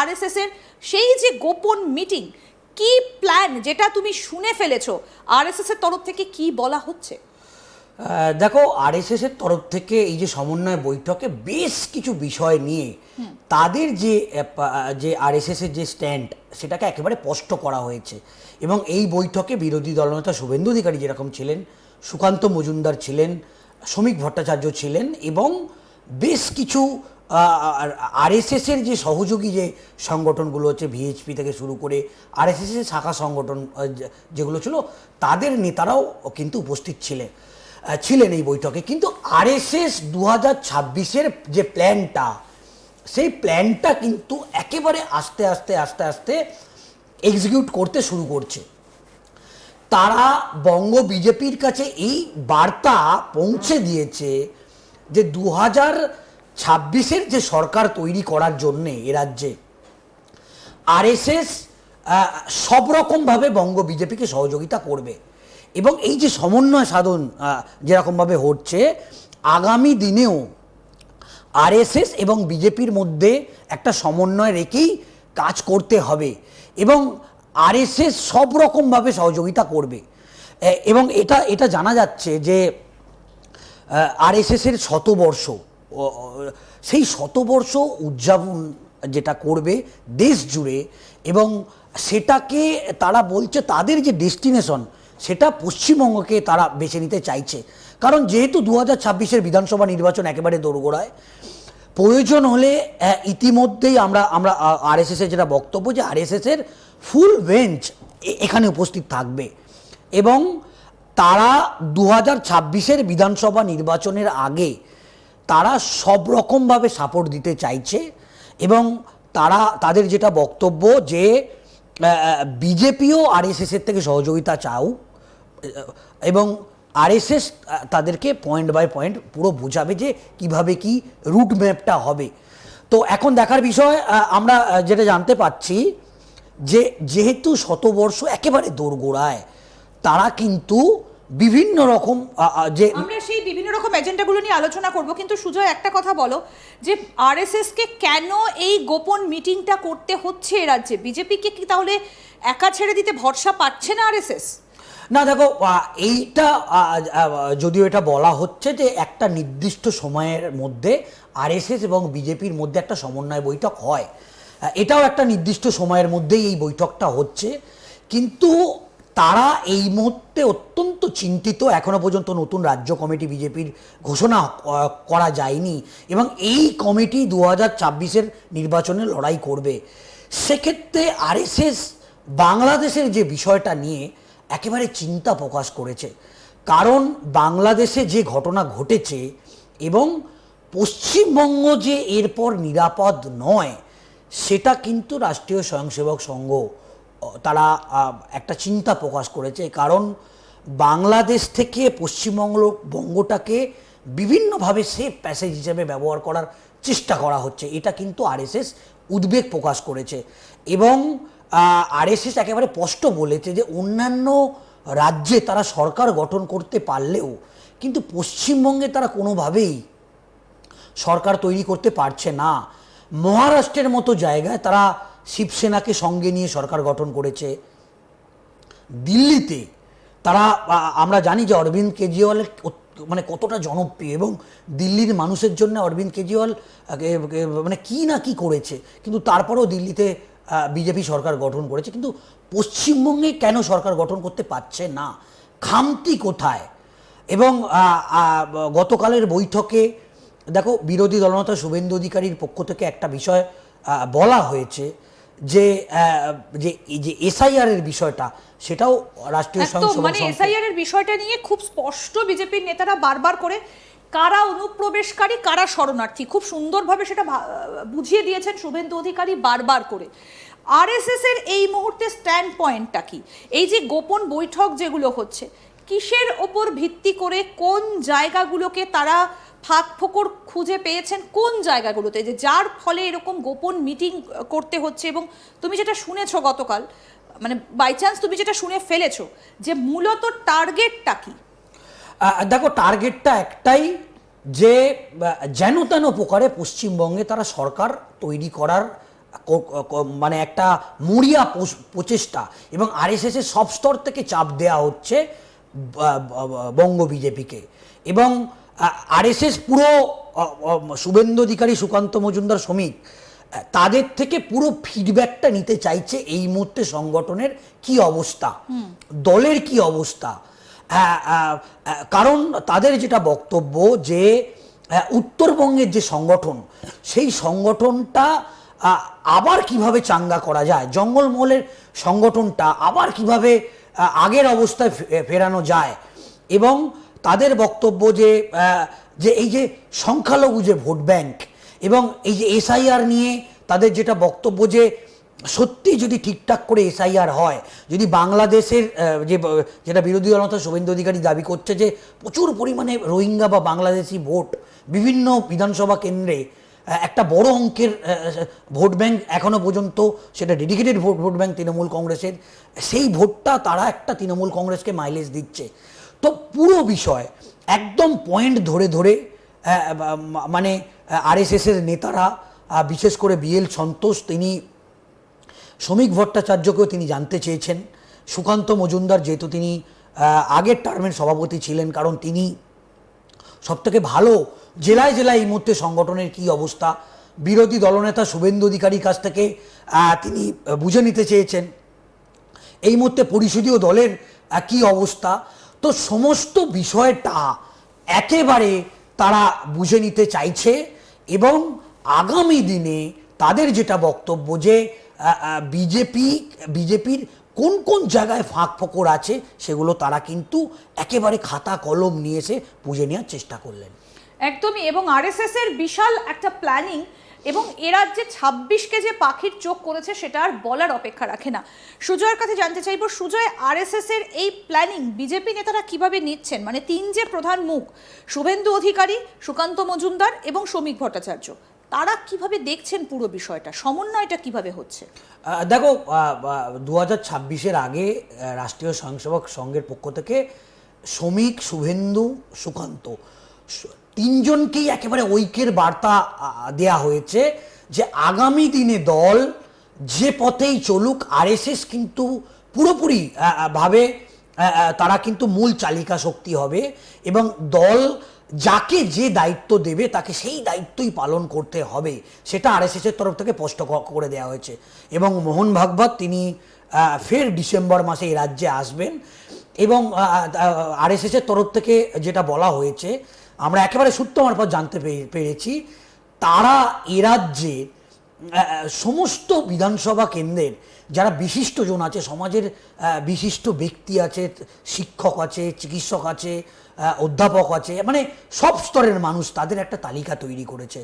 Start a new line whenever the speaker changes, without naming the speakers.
RSS এর সেই যে গোপন মিটিং কি প্ল্যান যেটা তুমি শুনে ফেলেছো? আরএসএস এর তরফ থেকে কি বলা হচ্ছে?
দেখো আরএসএস এর তরফ থেকে এই যে সমন্বয় বৈঠকে বেশ কিছু বিষয় নিয়ে তাদের যে যে আরএসএস এর যে স্ট্যান্ড সেটাকে একেবারে স্পষ্ট করা হয়েছে। এবং এই বৈঠকে বিরোধী দলনেতা শুভেন্দু অধিকারী যেরকম ছিলেন সুকান্ত মজুমদার ছিলেন শ্রমিক ভট্টাচার্য ছিলেন এবং বেশ কিছু আরএসএস এর যে সহযোগী যে সংগঠনগুলো হচ্ছে ভিএইচপি থেকে শুরু করে আরএসএস এর শাখা সংগঠন যেগুলো ছিল, তাদের নেতারাও কিন্তু উপস্থিত ছিলেন ছিলেন এই বৈঠকে। কিন্তু আরএসএস দু হাজার ছাব্বিশের যে প্ল্যানটা, সেই প্ল্যানটা কিন্তু একেবারে আস্তে আস্তে আস্তে আস্তে এক্সিকিউট করতে শুরু করছে। তারা বঙ্গ বিজেপির কাছে এই বার্তা পৌঁছে দিয়েছে যে দু হাজার ছাব্বিশের যে সরকার তৈরি করার জন্যে এ রাজ্যে আরএসএস সব রকমভাবে বঙ্গ বিজেপিকে সহযোগিতা করবে। এবং এই যে সমন্বয় সাধন যেরকমভাবে হচ্ছে, আগামী দিনেও আরএসএস এবং বিজেপির মধ্যে একটা সমন্বয় রেখেই কাজ করতে হবে এবং আরএসএস সব রকমভাবে সহযোগিতা করবে। এবং এটা এটা জানা যাচ্ছে যে আরএসএসের শতবর্ষ ও- ও- সেই শতবর্ষ উদযাপন যেটা করবে দেশ জুড়ে এবং সেটাকে তারা বলছে তাদের যে ডেস্টিনেশন, সেটা পশ্চিমবঙ্গকে তারা বেছে নিতে চাইছে। কারণ যেহেতু দু হাজার ছাব্বিশের বিধানসভা নির্বাচন একেবারে দোরগোড়ায়, প্রয়োজন হলে ইতিমধ্যেই আমরা আমরা আরএসএস এর যেটা বক্তব্য যে আরএসএস এর ফুল বেঞ্চ এখানে উপস্থিত থাকবে। এবং তারা দু হাজার ছাব্বিশের বিধানসভা নির্বাচনের আগে তারা সব রকমভাবে সাপোর্ট দিতে চাইছে এবং তারা, তাদের যেটা বক্তব্য যে বিজেপিও আরএসএস এর থেকে সহযোগিতা চাও এবং আরএসএস তাদেরকে পয়েন্ট বাই পয়েন্ট পুরো বোঝাবে যে কীভাবে কি রুট ম্যাপটা হবে। তো এখন দেখার বিষয় আমরা যেটা জানতে পাচ্ছি যে, যেহেতু শতবর্ষ একেবারে দোরগোড়ায়, তারা কিন্তু বিভিন্ন রকম যে
আমরা সেই বিভিন্ন রকম এজেন্ডাগুলো নিয়ে আলোচনা করব কিন্তু সুজয় একটা কথা বলো যে আরএসএস কে কেন এই গোপন মিটিংটা করতে হচ্ছে এ রাজ্যে? বিজেপিকে কি তাহলে একা ছেড়ে দিতে ভরসা পাচ্ছে না আরএসএস?
না দেখো এইটা যদিও এটা বলা হচ্ছে যে একটা নির্দিষ্ট সময়ের মধ্যে আরএসএস এবং বিজেপির মধ্যে একটা সমন্বয় বৈঠক হয়। এটাও একটা নির্দিষ্ট সময়ের মধ্যেই এই বৈঠকটা হচ্ছে। কিন্তু তারা এই মুহূর্তে অত্যন্ত চিন্তিত, এখনও পর্যন্ত নতুন রাজ্য কমিটি বিজেপির ঘোষণা করা যায়নি এবং এই কমিটি দু হাজার ছাব্বিশের নির্বাচনে লড়াই করবে। সেক্ষেত্রে আরএসএস বাংলাদেশের যে বিষয়টা নিয়ে একেবারে চিন্তা প্রকাশ করেছে। কারণ বাংলাদেশে যে ঘটনা ঘটেছে এবং পশ্চিমবঙ্গ যে এরপর নিরাপদ নয়, সেটা কিন্তু রাষ্ট্রীয় স্বয়ংসেবক সংঘ তারা একটা চিন্তা প্রকাশ করেছে কারণ বাংলাদেশ থেকে পশ্চিমবঙ্গ বঙ্গটাকে বিভিন্নভাবে সেফ প্যাসেজ হিসেবে ব্যবহার করার চেষ্টা করা হচ্ছে। এটা কিন্তু আরএসএস উদ্বেগ প্রকাশ করেছে এবং আরএসএস একেবারে স্পষ্ট বলেছে যে অন্যান্য রাজ্যে তারা সরকার গঠন করতে পারলেও কিন্তু পশ্চিমবঙ্গে তারা কোনোভাবেই সরকার তৈরি করতে পারছে না। মহারাষ্ট্রের মতো জায়গায় তারা শিবসেনাকে সঙ্গে নিয়ে সরকার গঠন করেছে। দিল্লিতে তারা আমরা জানি যে অরবিন্দ কেজরিওয়াল মানে কতটা জনপ্রিয় এবং দিল্লির মানুষের জন্য অরবিন্দ কেজরিওয়াল মানে কি না কি করেছে। কিন্তু তারপরেও দিল্লিতে বিজেপি সরকার গঠন করেছে। কিন্তু পশ্চিমবঙ্গে কেন সরকার গঠন করতে পারছে না? খামতি কোথায়? এবং গতকালের বৈঠকে, দেখো, বিরোধী দলনেতা শুভেন্দু অধিকারীর পক্ষ থেকে একটা বিষয় বলা হয়েছে যে যে যে এসআইআর এর বিষয়টা সেটাও রাষ্ট্রীয় স্বয়ংসেবক
মানে এসআইআর এর বিষয়টা নিয়ে খুব স্পষ্ট বিজেপির নেতারা বারবার করে কারা অনুপ্রবেশকারী কারা শরণার্থী। খুব সুন্দরভাবে সেটা বুঝিয়ে দিয়েছেন শুভেন্দু অধিকারী বারবার করে। আরএসএস এর এই মুহূর্তে স্ট্যান্ড পয়েন্টটা কি? এই যে গোপন বৈঠক যেগুলো হচ্ছে কিসের ওপর ভিত্তি করে কোন জায়গাগুলোকে তারা ফাঁক ফোকর খুঁজে পেয়েছেন কোন জায়গাগুলোতে? যে যার ফলে এরকম গোপন মিটিং করতে হচ্ছে এবং তুমি যেটা শুনেছো গতকাল মানে বাই চান্স তুমি যেটা শুনে ফেলেছো, যে মূলত টার্গেটটা কি?
দেখো টার্গেটটা একটাই যে যেন তেন প্রকারে পশ্চিমবঙ্গে তারা সরকার তৈরি করার মানে একটা মরিয়া প্রচেষ্টা এবং আরএসএস এর সব স্তর থেকে চাপ দেওয়া হচ্ছে বঙ্গ বিজেপিকে এবং আরএসএস পুরো শুভেন্দু অধিকারী সুকান্ত মজুমদার শ্রমিক তাদের থেকে পুরো ফিডব্যাকটা নিতে চাইছে এই মুহূর্তে সংগঠনের কি অবস্থা দলের কি অবস্থা কারণ তাদের যেটা বক্তব্য যে উত্তরবঙ্গের যে সংগঠন সেই সংগঠনটা আবার কীভাবে চাঙ্গা করা যায় জঙ্গলমহলের সংগঠনটা আবার কীভাবে আগের অবস্থায় ফেরানো যায় এবং তাদের বক্তব্য যে যে এই যে সংখ্যালঘু যে ভোট ব্যাংক এবং এই যে এসআইআর নিয়ে তাদের যেটা বক্তব্য যে, সত্যি যদি ঠিকঠাক করে এসআইআর হয়, যদি বাংলাদেশের যে, যেটা বিরোধী দলনেতা শুভেন্দু অধিকারী দাবি করছে যে প্রচুর পরিমাণে রোহিঙ্গা বা বাংলাদেশি ভোট বিভিন্ন বিধানসভা কেন্দ্রে একটা বড় অঙ্কের ভোট ব্যাংক এখনও পর্যন্ত সেটা dedicated vote vote bank Trinamool কংগ্রেসের, সেই ভোটটা তারা একটা তৃণমূল কংগ্রেসকে মাইলেজ দিচ্ছে। তো পুরো বিষয় একদম পয়েন্ট ধরে ধরে মানে আরএসএসের নেতারা বিশেষ করে বিএল সন্তোষ, তিনি শ্রমিক ভট্টাচার্যকেও তিনি জানতে চেয়েছেন। সুকান্ত মজুমদার যেহেতু তিনি আগের টার্মের সভাপতি ছিলেন, কারণ তিনি সবথেকে ভালো জেলায় জেলায় এই মুহূর্তে সংগঠনের কি অবস্থা। বিরোধী দলনেতা শুভেন্দু অধিকারীর কাছ থেকে তিনি বুঝে নিতে চেয়েছেন। এই মুহূর্তে পরিষদীয় দলের কি অবস্থা। তো সমস্ত বিষয়টা একেবারে তারা বুঝে নিতে চাইছে এবং আগামী দিনে তাদের যেটা বক্তব্য যে বিজেপি, বিজেপির কোন কোন জায়গায় ফাঁক ফোকর আছে সেগুলো তারা কিন্তু একেবারে খাতা কলম নিয়ে এসে বুঝে নেওয়ার চেষ্টা করলেন।
একদমই, এবং আরএসএস এর বিশাল একটা প্ল্যানিং এবং এ রাজ্যে ছাব্বিশকে যে পাখির চোখ করেছে সেটা আর বলার অপেক্ষা রাখে না। সুজয়ের কাছে জানতে চাইব, সুজয় আরএসএস এর এই প্ল্যানিং বিজেপি নেতারা কীভাবে নিচ্ছেন? মানে তিন যে প্রধান মুখ, শুভেন্দু অধিকারী, সুকান্ত মজুমদার এবং শ্রমিক ভট্টাচার্য, তারা কীভাবে দেখছেন পুরো বিষয়টা? সমন্বয়টা কীভাবে হচ্ছে?
দেখো দু হাজার ছাব্বিশের আগে রাষ্ট্রীয় স্বয়ংসেবক সংঘের পক্ষ থেকে শ্রমিক শুভেন্দু, সুকান্ত তিনজনকেই একেবারে ঐক্যের বার্তা দেয়া হয়েছে যে আগামী দিনে দল যে পথেই চলুক, আরএসএস কিন্তু পুরোপুরি ভাবে তারা কিন্তু মূল চালিকা শক্তি হবে এবং দল যাকে যে দায়িত্ব দেবে তাকে সেই দায়িত্বই পালন করতে হবে। সেটা আরএসএস এর তরফ থেকে স্পষ্ট করে দেওয়া হয়েছে। এবং মোহন ভাগবত তিনি ফের ডিসেম্বর মাসে এই রাজ্যে আসবেন এবং আরএসএস এর তরফ থেকে যেটা বলা হয়েছে আমরা একেবারে সূত্র মারফত জানতে পেরেছি। তারা এ রাজ্যে সমস্ত বিধানসভা কেন্দ্রের যারা বিশিষ্টজন আছে, সমাজের বিশিষ্ট ব্যক্তি আছে, শিক্ষক আছে, চিকিৎসক আছে অধ্যাপক আছে মানে সব স্তরের মানুষ তাদের একটা তালিকা তৈরি করেছে।